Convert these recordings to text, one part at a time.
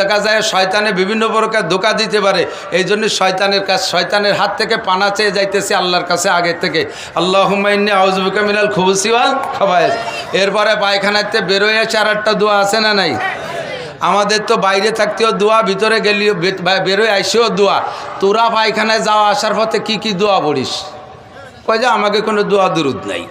দেখা যায় শয়তানে বিভিন্ন প্রকার ধোকা দিতে পারে। এই জন্য শয়তানের কাছ শয়তানের হাত থেকে পানা চেয়ে যাইতেছে আল্লাহর কাছে আগের থেকে। আল্লাহ হুমাইন্নি আউজবুকা মিনাল খুবুসিওয়াল খাবায় এরপরে পায়খানাতে বেরোয় চার আটটা দোয়া আছে না নাই? আমাদের তো বাইরে থাকতেও দোয়া, ভিতরে গেলেও বেরোয় আইসেও দোয়া। তোরা পায়খানায় যাওয়া আসার পথে কি কি দোয়া পড়িস? কয় যে আমাকে কোনো দোয়া দুরুদ নাই।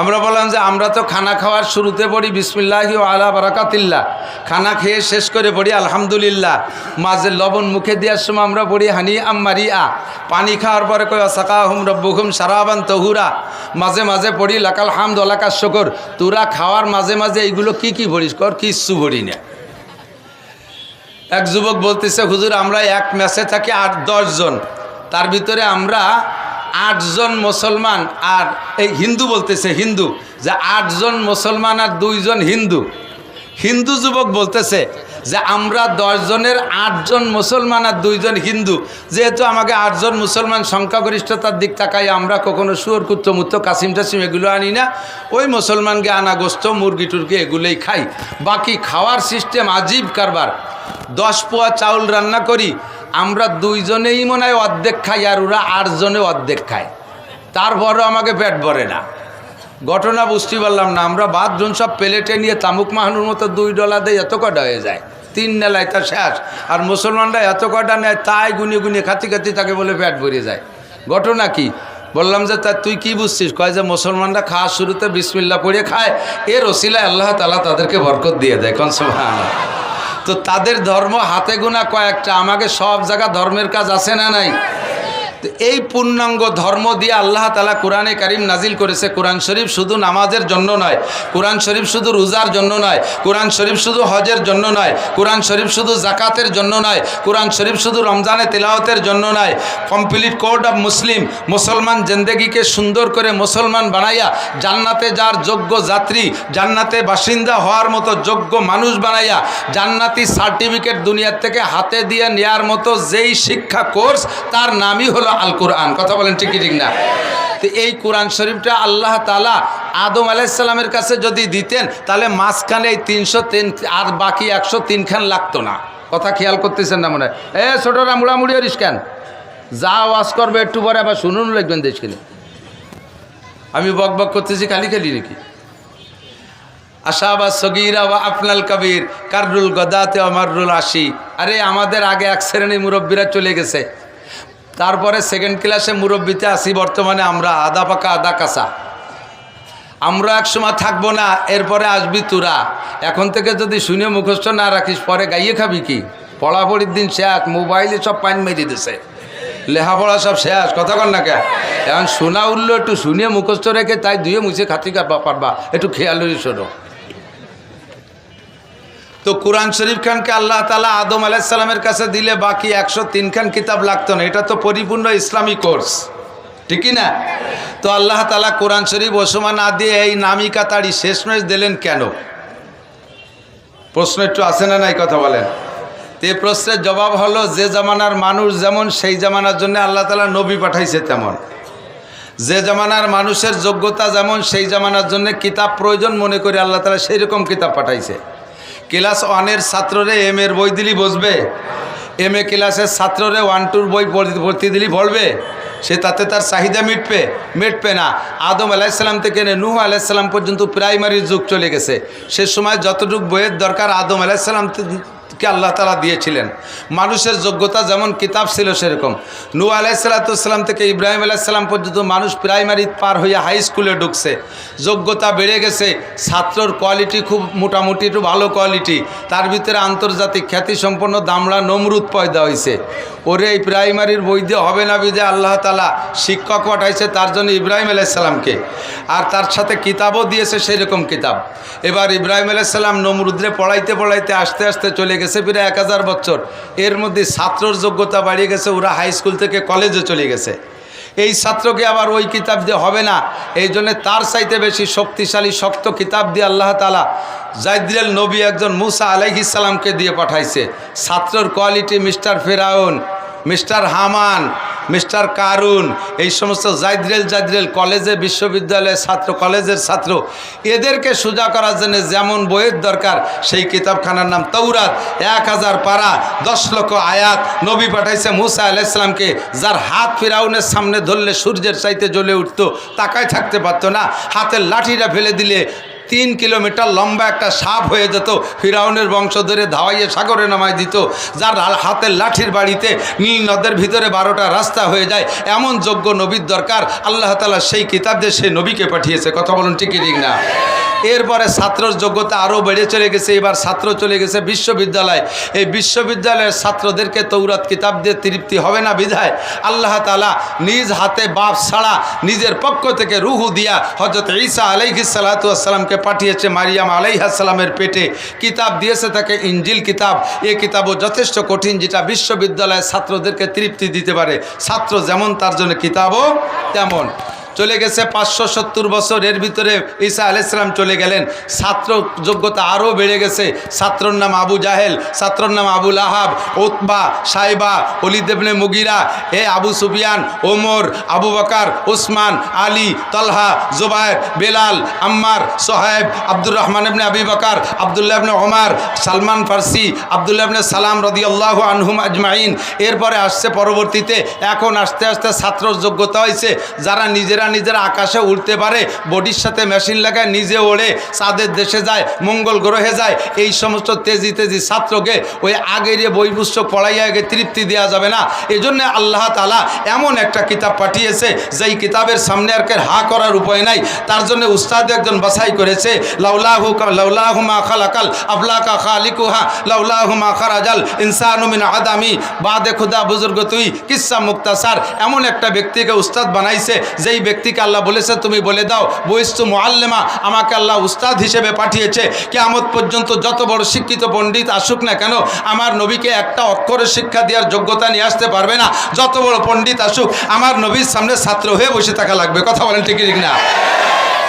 আমরা বললাম যে আমরা তো খানা খাওয়ার শুরুতে পড়ি বিসমিল্লাহি ও আলা বারাকাতিল্লাহ। খানা খেয়ে শেষ করে পড়ি আলহামদুলিল্লাহ। মাঝে লবণ মুখে দেওয়ার সময় আমরা পড়ি হানি আম্মারি আ পানি খাওয়ার পরে কই সাকা হুম রব্বুহুম সারাবান তহুরা। মাঝে মাঝে পড়ি, লাকাল হামদ ওলাকার শকর। তোরা খাওয়ার মাঝে মাঝে এইগুলো কি কি ভরিস কর? কিচ্ছু পড়ি না। এক যুবক বলতেছে, হুজুর, আমরা এক ম্যাচে থাকি আট জন। তার ভিতরে আমরা আটজন মুসলমান আর এই হিন্দু বলতেছে হিন্দু, যে আটজন মুসলমান আর দুইজন হিন্দু। হিন্দু যুবক বলতেছে যে আমরা দশজনের আটজন মুসলমান আর দুইজন হিন্দু। যেহেতু আমাকে আটজন মুসলমান সংখ্যাগরিষ্ঠতার দিক তাকাই আমরা কখনো শুয়োর, কুত্ত, মুত্ত, কাসিম টাসিম এগুলো আনি না। ওই মুসলমানকে আনা গোস্ত, মুরগি, টুরগি এগুলোই খাই। বাকি খাওয়ার সিস্টেম আজীব কারবার। দশ পোয়া চাউল রান্না করি আমরা দুইজনেই মনে হয় অর্ধেক খাই আর ওরা আটজনে অর্ধেক খায়। তারপরও আমাকে পেট ভরে না। ঘটনা বুঝতে পারলাম না। আমরা বাথরুম সব প্লেটে নিয়ে তামুক মাহানুর মতো দুই ডলার দিয়ে এত কটা হয়ে যায়। তিন নেলায় তা শেষ। আর মুসলমানরা এত কটা নেয়, তাই গুনিয়ে গুনিয়ে খাতি খাতি তাকে বলে পেট ভরে যায়। ঘটনা কি? বললাম যে, তা তুই কি বুঝছিস? কয় যে, মুসলমানরা খাওয়ার শুরুতে বিসমিল্লা পড়ে খায়। এর ওসিলায় আল্লাহ তালা তাদেরকে বরকত দিয়ে দেয়। কোন সময় তো তাদের ধর্ম হাতে গোনা কয়েকটা। আমাকে সব জায়গা ধর্মের কাজ আছে না নাই? তো এই পূর্ণাঙ্গ ধর্ম দিয়ে আল্লাহ তালা কোরআনে কারিম নাজিল করেছে। কোরআন শরীফ শুধু নামাজের জন্য নয়। কোরআন শরীফ শুধু রোজার জন্য নয়। কোরআন শরীফ শুধু হজের জন্য নয়। কোরআন শরীফ শুধু জাকাতের জন্য নয়। কোরআন শরীফ শুধু রমজানে তেলাওয়াতের জন্য নয়। Complete code of Muslim. মুসলমান জেন্দেগিকে সুন্দর করে মুসলমান বানাইয়া জান্নাতে যার যোগ্য যাত্রী, জান্নাতে বাসিন্দা হওয়ার মতো যোগ্য মানুষ বানাইয়া জান্নাতি সার্টিফিকেট দুনিয়ার থেকে হাতে দিয়ে নেয়ার মতো যেই শিক্ষা কোর্স, তার নামই হলো আল কোরআন। কথা বলেন ঠিক কি ঠিক না? তো এই কোরআন শরীফটা আল্লাহ তালা আদম আলাইসাল্লামের কাছে যদি দিতেন, তাহলে মাঝখানে এই তিনশো তিন আর বাকি একশো তিনখান লাগতো না। কথা খেয়াল করতেছেন না মনে হয়? এ, ছোটরা মুড়ামুড়ি হরিস কেন? যা ওয়াজ করবে একটু পরে আবার শুনুন লিখবেন দেশখানে আমি বক বক করতেছি, খালি খালি নাকি? আশাবা সগিরা বা আফনাল কবির, কাররুল গদাতে অমারুল আশি। আরে আমাদের আগে এক শ্রেণি মুরব্বীরা চলে গেছে। তারপরে সেকেন্ড ক্লাসে মুরব্বীতে আসি বর্তমানে আমরা আদা পাকা, আদা কাঁচা। আমরা এক সময় থাকব না, এরপরে আসবি তোরা। এখন থেকে যদি শুনে মুখস্থ না রাখিস, পরে গাইয়ে খাবি কি? পড়াপড়ির দিন শেষ, মোবাইলে সব পানি মেরে দিছে। লেখাপড়া সব শেষ, কথা কর না কে এখন শোনা উঠল, একটু শুনে মুখস্থ রেখে তাই দুয়ে মুছে খাতি পারবা। একটু খেয়াল শোনো। তো কোরআন শরীফ খানকে আল্লাহ তালা আদম আলাইসাল্লামের কাছে দিলে বাকি একশো তিনখান কিতাব লাগতো না। এটা তো পরিপূর্ণ ইসলামী কোর্স। ঠিকই না? তো আল্লাহ তালা কোরআন শরীফ ওসমা না দিয়ে এই নামি কাতারি শেষমেশ দিলেন কেন? প্রশ্ন একটু আসে না নাই কথা বলেন? তো প্রশ্নের জবাব হলো, যে জামানার মানুষ যেমন, সেই জামানার জন্য আল্লাহ তালা নবী পাঠাইছে তেমন। যে জামানার মানুষের যোগ্যতা যেমন, সেই জামানার জন্য কিতাব প্রয়োজন মনে করে আল্লাহ তালা সেই রকম কিতাব পাঠাইছে। ক্লাস ওয়ানের ছাত্ররে এম এর বই দিলি বসবে। এম এ ক্লাসের ছাত্ররে ওয়ান টুর বই পড়তে দিলি পড়বে সে তাতে তার চাহিদা মিটবে। মিটবে না। আদম আলাইসাল্লাম থেকে নূহ আলাইসাল্লাম পর্যন্ত প্রাইমারির যুগ চলে গেছে। সে সময় যতটুকু বইয়ের দরকার আদম আলাইসাল্লাম কে আল্লাহ তালা দিয়েছিলেন। মানুষের যোগ্যতা যেমন কিতাব ছিল সেরকম। নূ আলাইসাল্লাতুসাল্লাম থেকে ইব্রাহিম আলাইসাল্লাম পর্যন্ত মানুষ প্রাইমারি পার হয়ে হাই স্কুলে ঢুকছে। যোগ্যতা বেড়ে গেছে। ছাত্রর কোয়ালিটি খুব মোটামুটি, একটু ভালো কোয়ালিটি। তার ভিতরে আন্তর্জাতিক খ্যাতিসম্পন্ন দামড়া নমরুদ পয়দা হয়েছে ওরে এই প্রাইমারির দিয়ে হবে না বিদে আল্লাহ তালা শিক্ষক পাঠাইছে তার জন্য ইব্রাহিম আলাইসাল্লামকে আর তার সাথে কিতাবও দিয়েছে সেরকম কিতাব। এবার ইব্রাহিম আলাইসাল্লাম নমরুদ্রে পড়াইতে পড়াইতে আস্তে আস্তে চলে গেছে। প্রায় এক হাজার বছর। এর মধ্যে ছাত্রর যোগ্যতা বাড়িয়ে গেছে, ওরা হাই স্কুল থেকে কলেজে চলে গেছে। এই ছাত্রকে আবার ওই কিতাব দিয়ে হবে না। এই জন্যে তার চাইতে বেশি শক্তিশালী, শক্ত কিতাব দিয়ে আল্লাহ তালা জাইদুল নবী একজন মুসা আলাইহিসাল্লামকে দিয়ে পাঠাইছে। ছাত্রর quality mister Firaun. Mister Haman, mister Qarun, এই সমস্ত জাইদ্রেল জাইদ্রেল কলেজে, বিশ্ববিদ্যালয়ের ছাত্র, কলেজের ছাত্র, এদেরকে সোজা করার জন্য যেমন বইয়ের দরকার, সেই কিতাবখানার নাম তৌরাত এক হাজার পারা, দশ লক্ষ আয়াত নবী পাঠাইছে মুসা আলাইসলামকে যার হাত ফিরাউনের সামনে ধরলে সূর্যের চাইতে জ্বলে উঠতো, তাকায় থাকতে পারতো না, হাতের লাঠিটা ফেলে দিলে তিন কিলোমিটার লম্বা একটা সাপ হয়ে যেত, ফিরাউনের বংশ ধরে ধাওয়াইয়ে সাগরে নামায় দিত, যার হাতের লাঠির বাড়িতে নীল নদের ভিতরে বারোটা রাস্তা হয়ে যায়। এমন যোগ্য নবীর দরকার, আল্লাহ তালা সেই কিতাব দিয়ে সেই নবীকে পাঠিয়েছে। কথা বলুন ঠিকই ঠিক না? এরপরে ছাত্রর যোগ্যতা আরও বেড়ে চলে গেছে, এবার ছাত্র চলে গেছে বিশ্ববিদ্যালয়। এই বিশ্ববিদ্যালয়ের ছাত্রদেরকে তৌরাত কিতাব দিয়ে তৃপ্তি হবে না বিধায় আল্লাহ তালা নিজ হাতে বাপ ছাড়া নিজের পক্ষ থেকে রুহু দিয়া হজরত ঈসা আলাইহি সালাতামকে পাঠিয়েছে, মারিয়াম আলাইহাসালামের পেটে। কিতাব দিয়েছে তাকে ইঞ্জিল কিতাব। এ কিতাবও যথেষ্ট কঠিন যেটা বিশ্ববিদ্যালয়ের ছাত্রদেরকে তৃপ্তি দিতে পারে। ছাত্র যেমন, তার জন্য কিতাবও তেমন। চলে গেছে পাঁচশো সত্তর বছর এর ভিতরে ঈসা আলাইসালাম চলে গেলেন। ছাত্র যোগ্যতা আরও বেড়ে গেছে। ছাত্রর নাম আবু জাহেল, ছাত্রর নাম আবুল আহাব ওতবা সাইবা অলিদেবনে মুগিরা, এ আবু সুফিয়ান, ওমর, আবু বকার, উসমান, আলী, তলহা, জুবায়ের, বেলাল, আম্মার সোহেব আব্দুর রহমান ইবনে আবি বকার, আবদুল্লাহ ইবনে ওমার, সালমান ফার্সি, আবদুল্লাহ ইবনে সালাম রদিয়াল্লাহু আনহুম আজমাইন। এরপরে আসছে পরবর্তীতে, এখন আস্তে আস্তে ছাত্র যোগ্যতা হয়েছে। যারা নিজেরা নিজেরা আকাশে উঠতে পারে, বডির সাথে মেশিন লাগায় নিজে ওড়ে চাঁদের দেশে যায়, মঙ্গল গ্রহে যায়। এই সমস্ত তেজি তেজি ছাত্রকে ওই আগের বই পুস্তক আগে তৃপ্তি দেওয়া যাবে না। এই জন্য আল্লাহ তালা এমন একটা কিতাব পাঠিয়েছে, যেই কিতাবের সামনে আর হা করার উপায় নাই। তার জন্য উস্তাদ একজন বাছাই করেছে, লাউলাহু লাউলাহু মা খালাকাল আফলাকা খালিকুহা, লাউলাহু মা খারাজাল ইনসানু মিন আদামি। বাদে খুদা বুজুর্গ তুই কিসা মুক্তাসার। এমন একটা ব্যক্তিকে উস্তাদ বানাইছে, যেই ব্যক্তিকে আল্লাহ বলেছে, তুমি বলে দাও, বইস্তু মোয়াল্লেমা আমাকে আল্লাহ উস্তাদ হিসেবে পাঠিয়েছে। কেয়ামত পর্যন্ত যত বড় শিক্ষিত পণ্ডিত আসুক না কেন, আমার নবীকে একটা অক্ষরে শিক্ষা দেওয়ার যোগ্যতা নিয়ে আসতে পারবে না। যত বড় পণ্ডিত আসুক, আমার নবীর সামনে ছাত্র হয়ে বসে থাকা লাগবে। কথা বলেন ঠিক না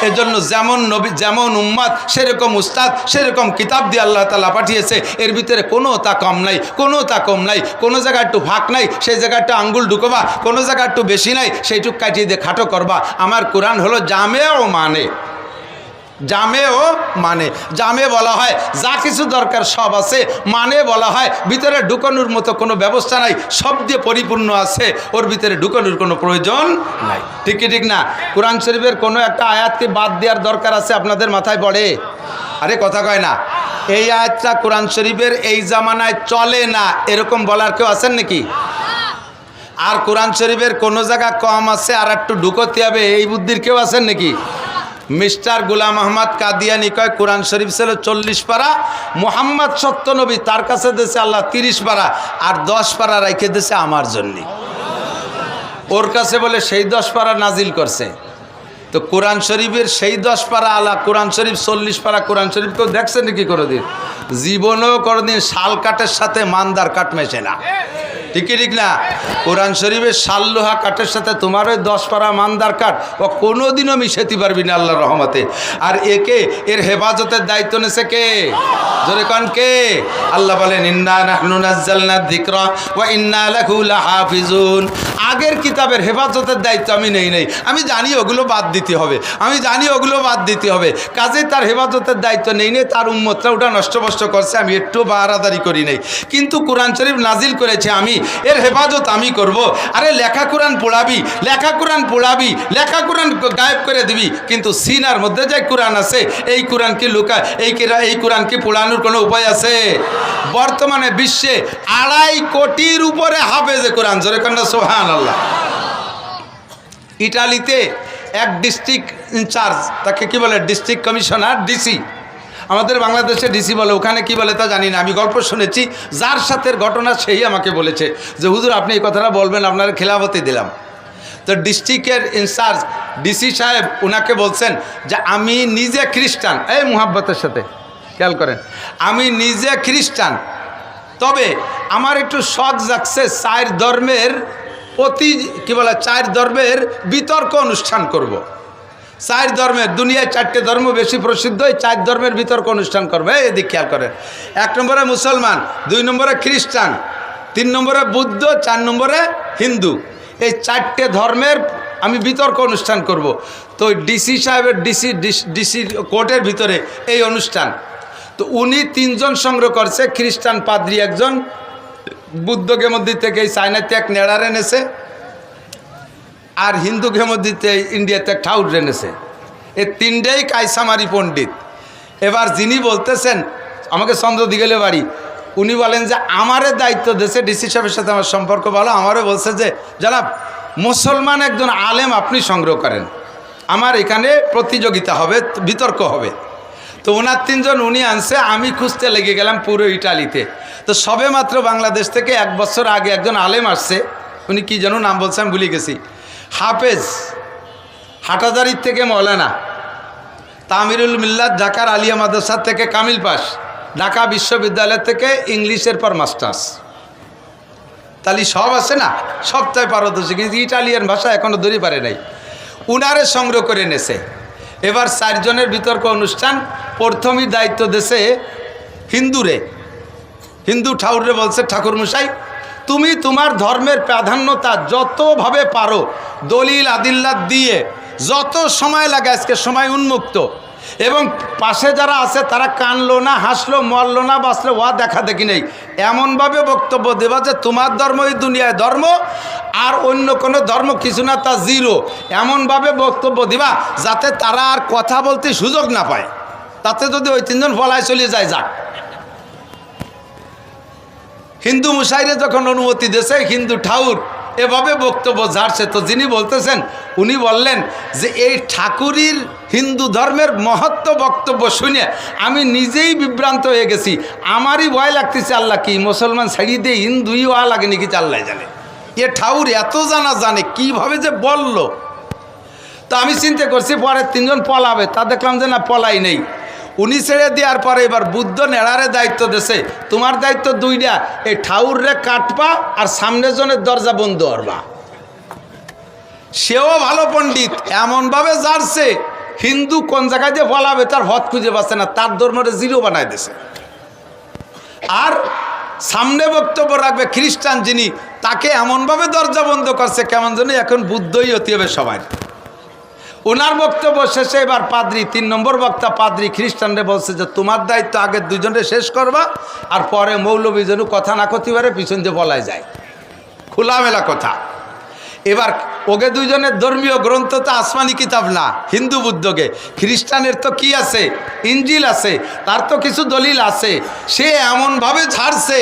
এজন্য যেমন নবী, যেমন উম্মাদ, সেরকম উস্তাদ, সেরকম কিতাব দিয়ে আল্লাহ তালা পাঠিয়েছে, এর ভিতরে কোনো তা কম নাই, কোনো তা কম নাই, কোনো জায়গা একটু ফাঁক নাই, সেই জায়গাটা আঙ্গুল ঢুকবা, কোনো জায়গা একটু বেশি নাই, সেইটুক কাটিয়ে দিয়ে খাটো করবা। আমার কোরআন হলো জামেও মানে। জামেও মানে। জামে বলা হয়, যা কিছু দরকার সব আছে। মানে বলা হয়, ভিতরে ঢুকানোর মতো কোনো ব্যবস্থা নাই, সব দিয়ে পরিপূর্ণ আছে। ওর ভিতরে ঢুকানোর কোনো প্রয়োজন নাই। ঠিক ঠিক না? কোরআন শরীফের কোনো একটা আয়াতকে বাদ দেওয়ার দরকার আছে আপনাদের মাথায় পড়ে? আরে কথা কয় না। এই আয়াতটা কোরআন শরীফের এই জামানায় চলে না, এরকম বলার কেউ আছেন নাকি? আর কোরআন শরীফের কোনো জায়গা কম আছে আর একটু ঢুকোতে হবে, এই বুদ্ধির কেউ আছেন নাকি? মিস্টার গুলাম আহমদ কাদিয়ানি কয়, কোরআন শরীফ ছিল চল্লিশ পারা, মোহাম্মদ সত্যনবী তার কাছে দেশে আল্লাহ তিরিশ পারা, আর দশ পারা রেখে দিয়েছে আমার জন্যে। ওর কাছে বলে, সেই দশ পারা নাজিল করছে। তো কোরআন শরীফের সেই দশ পারা আলা কোরআন শরীফ চল্লিশ পারা, কোরআন শরীফ কেউ দেখছে নাকি কোনোদিন? জীবনেও কোনোদিন শাল কাঠের সাথে মান্দার কাঠ মেশে না। ঠিকই ঠিক না। কোরআন শরীফের সাল্লোহা কাঠের সাথে তোমার ওই দশ পারা মান্দার কাঠ, ও কোনোদিনও মিশাতে পারবি না আল্লাহ রহমতে। আর একে এর হেফাজতের দায়িত্ব নেছে কে? জোরে কন কে? আল্লাহ বলেন, ইন্না নাহনু নাজ্জালনা যিকরা ওয়া ইন্না লাহু লাহাফিজুন। আগের কিতাবের হেফাজতের দায়িত্ব আমি নেই নেই। আমি জানি ওগুলো বাদ দিতে হবে। আমি জানি ওগুলো বাদ দিতে হবে। কাজে তার হেফাজতের দায়িত্ব নেই নেই তার উম্মতরা ওটা নষ্টবষ্ট করছে, আমি একটু বাহারাদারি করি নাই। কিন্তু কোরআন শরীফ নাজিল করেছে আমি, এর হেফাজত আমি করব। আরে লেখা কোরআন পোড়াবি, লেখা কোরআন পোড়াবি, লেখা কোরআন গায়েব করে দিবি। কিন্তু সিনার মধ্যে যে কোরআন আছে, এই কোরআনকে লুকা এই এই কোরআনকে পোড়ানোর কোনো উপায় আছে? বর্তমানে বিশ্বে আড়াই কোটির উপরে হাফেজে কোরআন। জোরে কন্যা সোহান আল্লাহ ইটালিতে এক ডিস্ট্রিক্ট ইনচার্জ তাকে কি বলে? District commissioner, DC. আমাদের বাংলাদেশে ডিসি বলে, ওখানে কি বলে তা জানি না। আমি গল্প শুনেছি, যার সাথে ঘটনা সেই আমাকে বলেছে যে, হুজুর, আপনি এই কথাটা বলবেন, আপনার খেলাফতি দিলাম। তো ডিস্ট্রিক্টের ইনচার্জ ডিসি সাহেব ওনাকে বলছেন যে, আমি নিজে খ্রিস্টান। এই মুহাব্বতের সাথে, খেয়াল করেন। আমি নিজে খ্রিস্টান। তবে আমার একটু শখ জাগছে চার ধর্মের অতি কি বলে, চার ধর্মের বিতর্ক অনুষ্ঠান করব। চার ধর্মের, দুনিয়ায় চারটে ধর্ম বেশি প্রসিদ্ধ, এই চার ধর্মের বিতর্ক অনুষ্ঠান করবে। এদিক খেয়াল করেন। এক নম্বরে মুসলমান, দুই নম্বরে খ্রিস্টান, তিন নম্বরে বুদ্ধ, চার নম্বরে হিন্দু। এই চারটে ধর্মের আমি বিতর্ক অনুষ্ঠান করব। তো ডিসি সাহেবের ডিসি ডিসি কোর্টের ভিতরে এই অনুষ্ঠান। তো উনি তিনজন সংগ্রহ করছে, খ্রিস্টান পাদ্রি একজন বুদ্ধ গেমদ্দি থেকে এই চায়নাতে এক নেড়ার আর হিন্দু গেমদ্দিতে ইন্ডিয়াতে এক ঠাউর এনেছে। এ তিনটেই কাইসামারি পণ্ডিত। এবার যিনি বলতেছেন, আমাকে চন্দ্র দিগেলে বাড়ি, উনি বলেন যে, আমারে দায়িত্ব দেশে ডিসি সাহেবের সাথে আমার সম্পর্ক ভালো। আমারও বলছে যে যারা মুসলমান একজন আলেম আপনি সংগ্রহ করেন। আমার এখানে প্রতিযোগিতা হবে, বিতর্ক হবে। তো ওনার তিনজন উনি আনছে, আমি খুঁজতে লেগে গেলাম পুরো ইটালিতে। তো সবে মাত্র বাংলাদেশ থেকে এক বছর আগে একজন আলেম আসছে, উনি কি যেন নাম বলছে আমি ভুলে গেছি। হাফেজ হাটাজারির থেকে মৌলানা, তামিরুল মিল্লাত, ঢাকার আলিয়া মাদ্রাসার থেকে কামিল পাস, ঢাকা বিশ্ববিদ্যালয় থেকে ইংলিশের পর মাস্টার্স। তাহলে সব আছে না? সবটাই পারদর্শী, কিন্তু ইটালিয়ান ভাষা এখনও ধরে পারে নাই। উনারে সংগ্রহ করে এনেছে। এবার চারজনের বিতর্ক অনুষ্ঠান প্রথমই দায়িত্ব দেশে হিন্দুরে। হিন্দু ঠাকুরে বলছে ঠাকুর মশাই তুমি তোমার ধর্মের প্রাধান্যতা যতভাবে পারো, দলিল আদিল্লাত দিয়ে যত সময় লাগে আজকে সময় উন্মুক্ত এবং পাশে যারা আছে, তারা কানলো না, হাসলো, মরলো না, বাঁচলো, ওয়া দেখা দেখি নেই। এমনভাবে বক্তব্য দেবা যে তোমার ধর্মই দুনিয়ায় ধর্ম, আর অন্য কোনো ধর্ম কিছু না, তা জিরো। এমনভাবে বক্তব্য দিবা যাতে তারা আর কথা বলতে সুযোগ না পায়। তাতে যদি ওই তিনজন ফলায় চলে যায়, যাক। হিন্দু মুসাইরে যখন অনুমতি দিয়েছে, হিন্দু ঠাকুর এভাবে বক্তব্য ঝাড়ছে তো যিনি বলতেছেন, উনি বললেন যে এই ঠাকুরির হিন্দু ধর্মের মহত্ব বক্তব্য শুনে আমি নিজেই বিভ্রান্ত হয়ে গেছি। আমারই ভয় লাগতেছে, আল্লাহ কি মুসলমান ছাড়িয়ে দিয়ে হিন্দুই ওয়া লাগে নাকি আল্লাহ জানে। এ ঠাকুর এত জানা জানে, কীভাবে যে বলল? তো আমি চিন্তা করছি পরে তিনজন পলাবে, তা দেখলাম যে না, পলাই নেই। উনি ছেড়ে দেওয়ার পরে এবার বুদ্ধ নেড়ারে দায়িত্ব দেছে। তোমার দায়িত্ব দুইটা, এই ঠাউরে কাটবা আর সামনে জনের দরজা বন্ধ করবা। সেও ভালো পণ্ডিত, এমনভাবে জারছে, হিন্দু কোন জায়গায় যে বলাবে তার হদ খুঁজে পাচ্ছে না, তার ধর্মরে জিরো বানায় দিছে। আর সামনে বক্তব্য রাখবে খ্রিস্টান যিনি, তাকে এমনভাবে দরজা বন্ধ করছে কেমন যেন এখন বুদ্ধই হতে হবে সবাই। ওনার বক্তব্য শেষে এবার পাদ্রি, তিন নম্বর বক্তা পাদ্রি খ্রিস্টানরে বলছে যে, তোমার দায়িত্ব আগে দুজনে শেষ করবা, আর পরে মৌলবী যেন কথা না করতে পারে পিছন দিয়ে বলাই যায়। খোলামেলা কথা। এবার ওকে দুইজনের ধর্মীয় গ্রন্থ তো আসমানি কিতাব না, হিন্দু বুদ্ধকে খ্রিস্টানের তো কি আছে? ইঞ্জিল আছে, তার তো কিছু দলিল আছে। সে এমনভাবে ছাড়ছে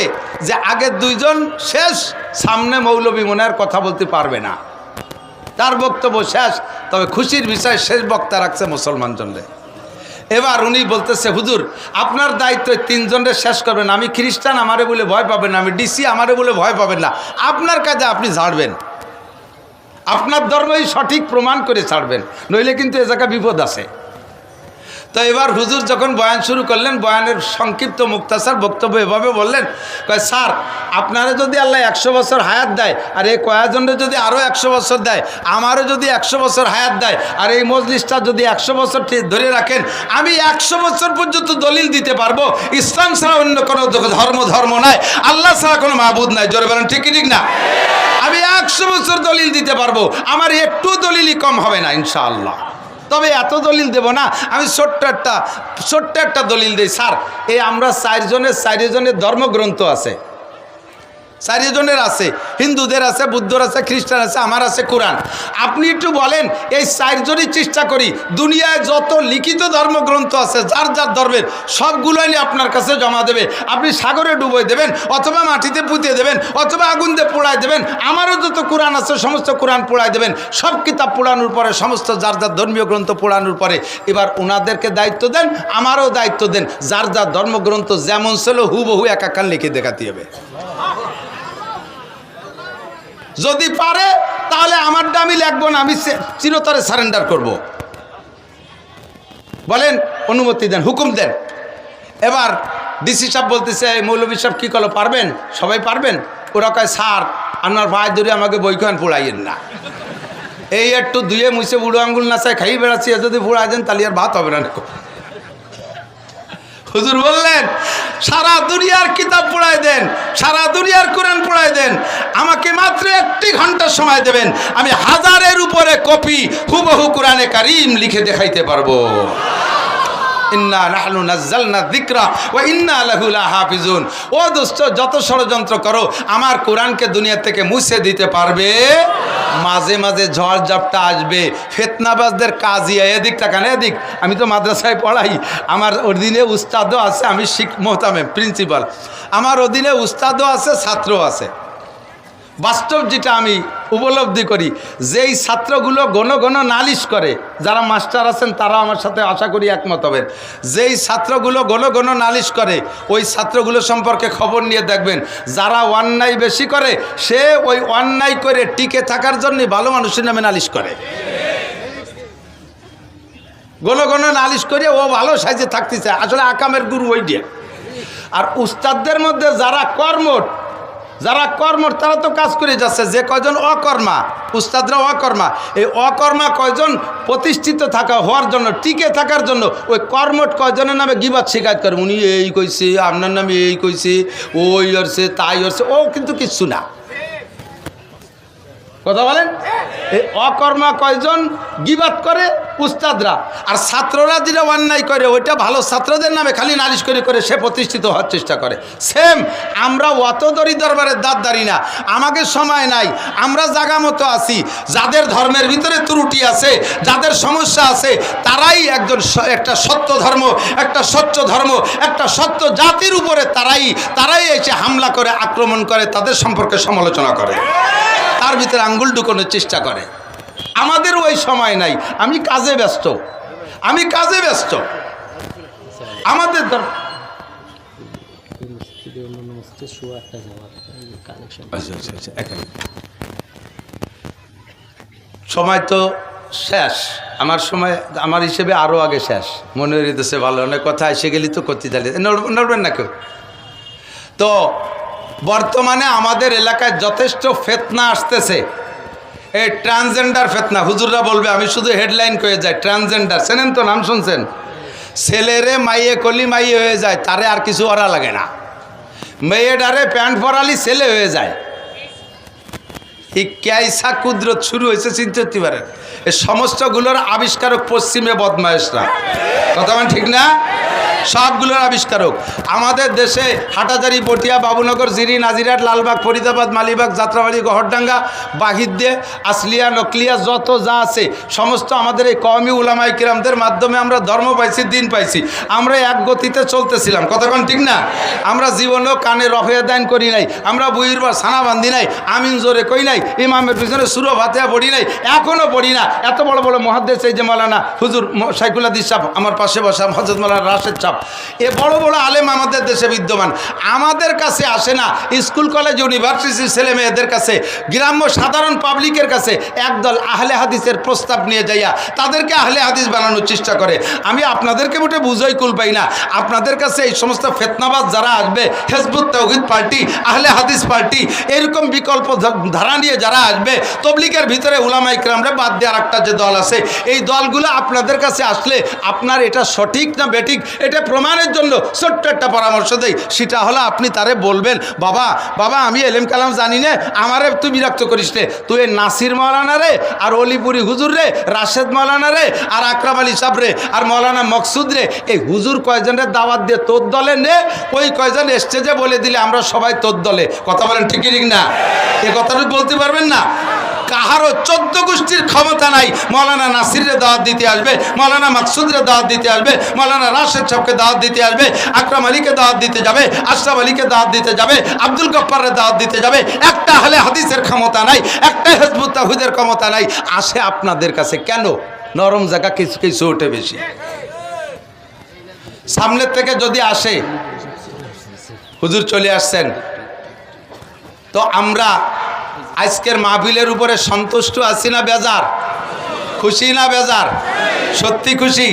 যে আগের দুইজন শেষ, সামনে মৌলবী মনে আর কথা বলতে পারবে না। তার বক্তব্য শেষ, তবে খুশির বিষয় শেষ বক্তা রাখছে মুসলমান জনরে। এবার উনি বলতেছে, হুজুর, আপনার দায়িত্ব তিনজনরে শেষ করবেন। আমি খ্রিস্টান, আমারে বলে ভয় পাবেন না। আমি ডিসি, আমারে বলে ভয় পাবেন না। আপনার কাজে আপনি ঝাড়বেন। আপনার ধর্মই সঠিক প্রমাণ করে ছাড়বেন। নইলে কিন্তু এ জায়গায় বিপদ আছে। তো এবার হুজুর যখন বয়ান শুরু করলেন, বয়ানের সংক্ষিপ্ত মুক্তাসার বক্তব্য এভাবে বললেন, কয়, স্যার, আপনারা যদি আল্লাহ একশো বছর হায়াত দেয়, আর এই কয়েকজনের যদি আরও একশো বছর দেয়, আমারও যদি একশো বছর হায়াত দেয়, আর এই মজলিসটা যদি একশো বছর ধরে রাখেন, আমি একশো বছর পর্যন্ত দলিল দিতে পারব। ইসলাম ছাড়া অন্য কোনো ধর্ম ধর্ম নাই। আল্লাহ ছাড়া কোনো মাহবুদ নাই। জোরে বলেন, ঠিকই ঠিক না? আমি একশো বছর দলিল দিতে পারব। আমার একটু দলিলই কম হবে না, ইনশাআল্লাহ। তবে এত দলিল দেব না, আমি ছোট্ট একটা ছোট্ট একটা দলিল দিই। স্যার, এই আমরা চারজনের চারজনের ধর্মগ্রন্থ আছে। চারিজনের আছে, হিন্দুদের আছে, বুদ্ধর আছে, খ্রিস্টান আছে, আমার আছে কোরআন। আপনি একটু বলেন, এই চারজনই চেষ্টা করি, দুনিয়ায় যত লিখিত ধর্মগ্রন্থ আছে, যার যার ধর্মের, সবগুলোই নিয়ে আপনার কাছে জমা দেবে। আপনি সাগরে ডুবোয় দেবেন, অথবা মাটিতে পুঁতে দেবেন, অথবা আগুন দিয়ে পোড়ায় দেবেন, আমারও যত কোরআন আছে, সমস্ত কোরআন পোড়ায় দেবেন, সব কিতাব পোড়ানোর পরে, সমস্ত যার যার ধর্মীয় গ্রন্থ পোড়ানোর পরে, এবার ওনাদেরকে দায়িত্ব দেন, আমারও দায়িত্ব দেন, যার যার ধর্মগ্রন্থ যেমন ছিল, হুবহু একাকার লিখে দেখাতে হবে। যদি পারে, তাহলে আমারটা আমি লিখব না, আমি চিরতরে সারেন্ডার করব। বলেন, অনুমতি দেন, হুকুম দেন। এবার ডিসি সাহেব বলতেছে, "এই মৌলভী সাহেব কী করল পারবেন? সবাই পারবেন? ওরা কয়, স্যার, আপনার ভাই ধরে আমাকে বইখান পোড়াইয়েন না। এই একটু ধুয়ে মুছে বুড়ো আঙ্গুল না চাই খাই বেড়াচ্ছি যদি পোড়াই দেন, তাহলে আর ভাত হবে না হুজুর বললেন, সারা দুনিয়ার কিতাব পড়ায় দেন, সারা দুনিয়ার কোরআন পড়ায় দেন, আমাকে মাত্র একটি ঘণ্টা সময় দেবেন, আমি হাজারের উপরে কপি হুবহু কোরআনে কারিম লিখে দেখাইতে পারব। ইন্না ইন্না লাহু ও যত ষড়যন্ত্র করো, আমার কোরআনকে দুনিয়া থেকে মুছে দিতে পারবে? মাঝে মাঝে ঝড় ঝাপটা আসবে। ফেতনাবাজদের কাজই এদিক তাকান, এদিক। আমি তো মাদ্রাসায় পড়াই। আমার অধীনে উস্তাদও আছে, আমি শিখ মোহতামে প্রিন্সিপাল আমার অধীনে উস্তাদও আছে ছাত্র আছে। বাস্তব যেটা আমি উপলব্ধি করি, যেই ছাত্রগুলো ঘন ঘন নালিশ করে, যারা মাস্টার আছেন তারা আমার সাথে আশা করি একমত হবেন। যেই ছাত্রগুলো ঘন ঘন নালিশ করে, ওই ছাত্রগুলো সম্পর্কে খবর নিয়ে দেখবেন, যারা অন্যায় বেশি করে, সে ওই অন্যায় করে টিকে থাকার জন্য ভালো মানুষের নামে নালিশ করে। ঘন ঘন নালিশ করে ও ভালো সাইজে থাকতেছে, আসলে আকামের গুরু ওই দিয়ে। আর উস্তাদদের মধ্যে যারা কর্মঠ যারা কর্ম তারা তো কাজ করে যাচ্ছে। যে কয়জন অকর্মা, উস্তাদরা অকর্মা, এই অকর্মা কয়জন প্রতিষ্ঠিত থাকা হওয়ার জন্য, টিকে থাকার জন্য, ওই কর্মট কয়জনের নামে গিবাদ শিকায়ত করে, উনি এই কইছে, আপনার নামে এই কইছে, ওই হরছে তাই হরছে ও কিন্তু কিচ্ছু না। কথা বলেন? এই অকর্মা কয়জন গিবাদ করে? উস্তাদরা। আর ছাত্ররা যেটা অন্যায় করে ওইটা ভালো ছাত্রদের নামে খালি নালিশ করে করে সে প্রতিষ্ঠিত হওয়ার চেষ্টা করে। সেম আমরা অত দরি দরবারের দাঁত দাঁড়ি না। আমাকে সময় নাই। আমরা জাগা মতো আছি। যাদের ধর্মের ভিতরে ত্রুটি আছে যাদের সমস্যা আছে তারাই একজন একটা সত্য ধর্ম একটা স্বচ্ছ ধর্ম একটা সত্য জাতির উপরে তারাই তারাই এসে হামলা করে আক্রমণ করে তাদের সম্পর্কে সমালোচনা করে। তার ভিতরে আঙ্গুল ঢুকানোর চেষ্টা করে। আমাদের ওই সময় নাই। আমি কাজে ব্যস্ত। আমি কাজে ব্যস্ত। আমাদের আচ্ছা আচ্ছা আচ্ছা। সময় তো শেষ। আমার সময়, আমার হিসেবে আরও আগে শেষ। মনে হইতেছে ভালো, অনেক কথা এসে গেলি তো করতে চালিয়ে নড়বেন না কেউ? তো বর্তমানে আমাদের এলাকায় যথেষ্ট ফেতনা আসতেছে। এই ট্রান্সজেন্ডার ফেতনা, হুজুররা বলবে, আমি শুধু হেডলাইন করে যাই ট্রান্সজেন্ডার চেনেন তো নাম শুনছেন? ছেলেরে মাইয়ে কলি মাইয়ে হয়ে যায়, তারে আর কিছু ওরা লাগে না। মেয়েটারে প্যান্ট পরালি ছেলে হয়ে যায়। এই ক্যাইসা কুদরত, শুরু হয়েছে চিনতে পারেন এই সমস্তগুলোর আবিষ্কারক পশ্চিমে বদমায়েশরা। কথা ঠিক না? সবগুলোর আবিষ্কারক। আমাদের দেশে হাটাজারি পটিয়া বাবুনগর, জিরি, নাজিরাট, লালবাগ, ফরিদাবাদ, মালিবাগ, যাত্রাবাড়ি, গহরডাঙ্গা বাহির দিয়ে আসলিয়া, নকলিয়া, যত যা আছে, সমস্ত আমাদের এই কওমি উলামাই কিরামদের মাধ্যমে আমরা ধর্ম পাইছি, দিন পাইছি। আমরা এক গতিতে চলতেছিলাম। কতক্ষণ ঠিক না? আমরা জীবনেও কানে রফে দান করি নাই, আমরা বইয়ের বা সানা বান্ধি নাই, আমিন জোরে কই নাই, ইমামের পিছনে সুরো ভাতেয়া পড়ি নাই এখনও পড়ি না। এত বড় বড় মহাদেশ এই যে মালানা হুজুর ম- সাইকুল্লা দিসাপ আমার পাশে বসা হজরত মালানা রাশেদ চাপ এ বড় বড় আলেম আমাদের দেশে বিদ্যমান। আমাদের কাছে আসে না স্কুল, কলেজ, ইউনিভার্সিটির ছেলে মেয়েদের কাছে। গ্রাম্য সাধারণ পাবলিকের কাছে একদল আহলে হাদিসের প্রস্তাব নিয়ে যাইয়া তাদেরকে আহলে হাদিস বানানোর চেষ্টা করে। আমি আপনাদেরকে মোটে বুঝাই কুল পাই না। আপনাদের কাছে এই সমস্ত ফেতনাবাজ যারা আসবে, হেজবুত, তৌহিদ পার্টি, আহলে হাদিস পার্টি, এরকম বিকল্প ধারা নিয়ে যারা আসবে তবলিকের ভিতরে উলামাই ক্রামরে বাদ দেওয়ার একটা যে দল আছে, এই দলগুলো আপনাদের কাছে আসলে আপনার এটা সঠিক না বেঠিক, এটা প্রমাণের জন্য ছোট্ট একটা পরামর্শ দেই। সেটা হলো আপনি তারে বলবেন, বাবা বাবা, আমি এলেম কালাম জানি না, আমারে তুই বিরক্ত করিস রে তুই নাসির মৌলানা রে, আর অলিপুরি হুজুর রে, রাশেদ মৌলানা রে, আর আকরাম আলী সাহ রে, আর মৌলানা মকসুদ রে, এই হুজুর কয়জনের দাওয়াত দিয়ে তোর দলে নে, ওই কয়জন স্টেজে বলে দিলে আমরা সবাই তোর দলে। কথা বলেন ঠিকই ঠিক না? এ কথাটা বলতে পারবেন না? কাহারও চোদ্দ গোষ্ঠীর ক্ষমতা নাই, মৌলানা নাসিরের দাওয়াত দিতে আসবে, মৌলানা মাকসুদের দাওয়াত দিতে আসবে, মৌলানা রাশেদ সাহকে দাওয়াত দিতে আসবে, আকরাম আলীকে দাওয়াত দিতে যাবে, আশরাফ আলীকে দাওয়াত দিতে যাবে, আব্দুল গফ্ফারের দাওয়াত দিতে যাবে, একটা হলে হাদিসের ক্ষমতা নাই, একটা হেজবুত তাহুদের ক্ষমতা নাই, আসে আপনাদের কাছে কেন? নরম জায়গা কিছু কিছু ওঠে বেশি। সামনের থেকে যদি আসে, হুজুর চলে আসছেন, তো আমরা আজকের মাহফিলের উপরে সন্তুষ্ট আছি না বেজার? খুশি না বেজার? সত্যি খুশি?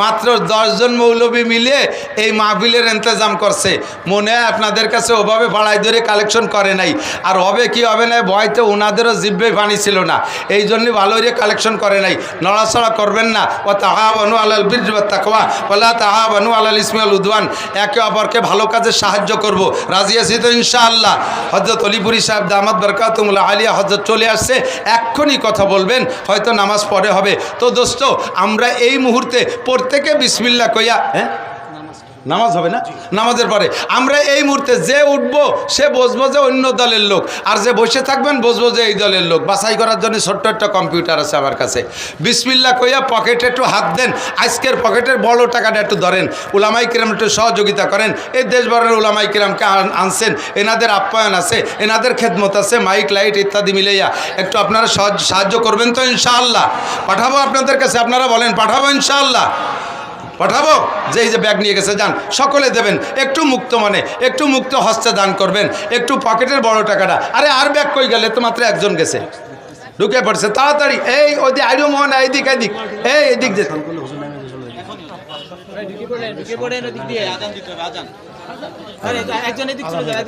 মাত্র দশজন মৌলবী মিলিয়ে এই মাহফিলের ইন্তজাম করছে। মনে হয় আপনাদের কাছে ওভাবে বাড়াই ধরে কালেকশন করে নাই। আর হবে কি হবে না ভয়তে ওনাদেরও জিব্বে পানি ছিল না। এই জন্য ভালো করে কালেকশন করে নাই। নড়াচড়া করবেন না। ও তাহা বানু আলাল বীর তাকওয়া। ওলা তাহা বানু আলাল ইসমাইল উদ্ওয়ান। একে অপরকে ভালো কাজে সাহায্য করব। রাজি আছি তো ইনশাআল্লাহ। হজরত অলিপুরি সাহেব দামাদ বরকাতুমুল্লাহ আলিয়া হজরত চলে আসছে। এক্ষুনি কথা বলবেন, হয়তো নামাজ পড়ে হবে। তো দোস্ত, আমরা এই মুহূর্তে প্রত্যেকে বিসমিল্লা কইয়া হ্যাঁ? নামাজ হবে না? নামাজের পরে। আমরা এই মুহূর্তে যে উঠব, সে বসবো যে অন্য দলের লোক। আর যে বসে থাকবেন, বসবো যে এই দলের লোক। বাছাই করার জন্য ছোট্ট একটা কম্পিউটার আছে আমার কাছে। বিসমিল্লা কইয়া পকেটে একটু হাত দেন। আজকের পকেটের বড় টাকাটা একটু ধরেন। উলামাই কিরাম একটু সহযোগিতা করেন। এই দেশভরের উলামাই কিরামকে আন- আনছেন। এনাদের আপ্যায়ন আছে, এনাদের খেদমত আছে, মাইক, লাইট ইত্যাদি মিলাইয়া একটু আপনারা সাহায্য করবেন তো ইনশাআল্লাহ। পাঠাবো আপনাদের কাছে, আপনারা বলেন, পাঠাবো ইনশাআল্লাহ। পাঠাবো? যে এই যে ব্যাগ নিয়ে গেছে যান। সকলে দেবেন। একটু মুক্ত মানে একটু মুক্ত হস্তে দান করবেন। একটু পকেটের বড় টাকাটা। আরে আর ব্যাগ কই গেলে? তো মাত্র একজন গেছে। ঢুকে পড়ছে। তাড়াতাড়ি। এই ওই যে আইরো মোহন এইদিক এইদিক এই এদিক যে একজন এদিক চলে যায়